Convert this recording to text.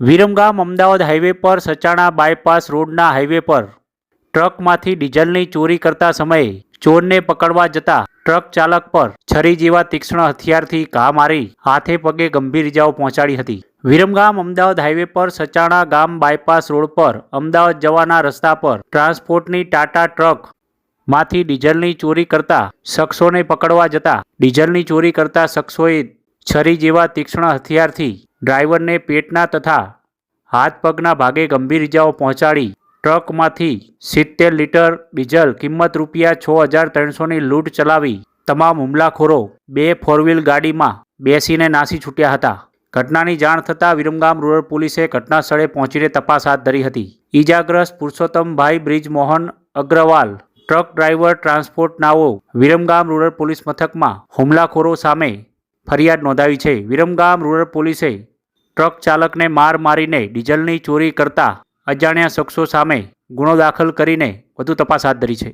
Viramgam Ahmedabad highway પર સચાણા bypass રોડના highway પર ટ્રકમાંથી ડીઝલની ચોરી કરતા સમયે ચોરને પકડવા જતા ટ્રક ચાલક પર છરી જેવા તીક્ષ્ણ હથિયારથી ઘા મારી હાથે પગે ગંભીર ઇજાઓ પહોંચાડી હતી. વિરમગામ અમદાવાદ હાઈવે પર સચાણા ગામ બાયપાસ રોડ પર અમદાવાદ જવાના રસ્તા પર ટ્રાન્સપોર્ટની ટાટા ટ્રકમાંથી ડીઝલની ચોરી કરતા શખ્સોને પકડવા જતા ડીઝલની ચોરી કરતા શખ્સોએ છરી જેવા તીક્ષ્ણ હથિયારથી ડ્રાઈવરને પેટના તથા હાથ પગના ભાગે ગંભીર ઇજાઓ પહોંચાડી ટ્રકમાંથી સિત્તેર લીટર ડીઝલ કિંમત રૂપિયા છ હજાર ત્રણસોની લૂંટ ચલાવી તમામ હુમલાખોરો બે ફોર વ્હીલ ગાડીમાં બેસીને નાસી છૂટ્યા હતા. ઘટનાની જાણ થતાં વિરમગામ રૂરલ પોલીસે ઘટના સ્થળે પહોંચીને તપાસ હાથ ધરી હતી. ઈજાગ્રસ્ત Purushottambhai Brij Mohan Agrawal, truck driver transport નાઓ Viramgam rural police મથકમાં હુમલાખોરો સામે ફરિયાદ નોંધાવી છે. વિરમગામ રૂરલ પોલીસે ટ્રક ચાલકને માર મારીને ડીઝલની ચોરી કરતા અજાણ્યા શખ્સો સામે ગુનો દાખલ કરીને વધુ તપાસ હાથ ધરી છે.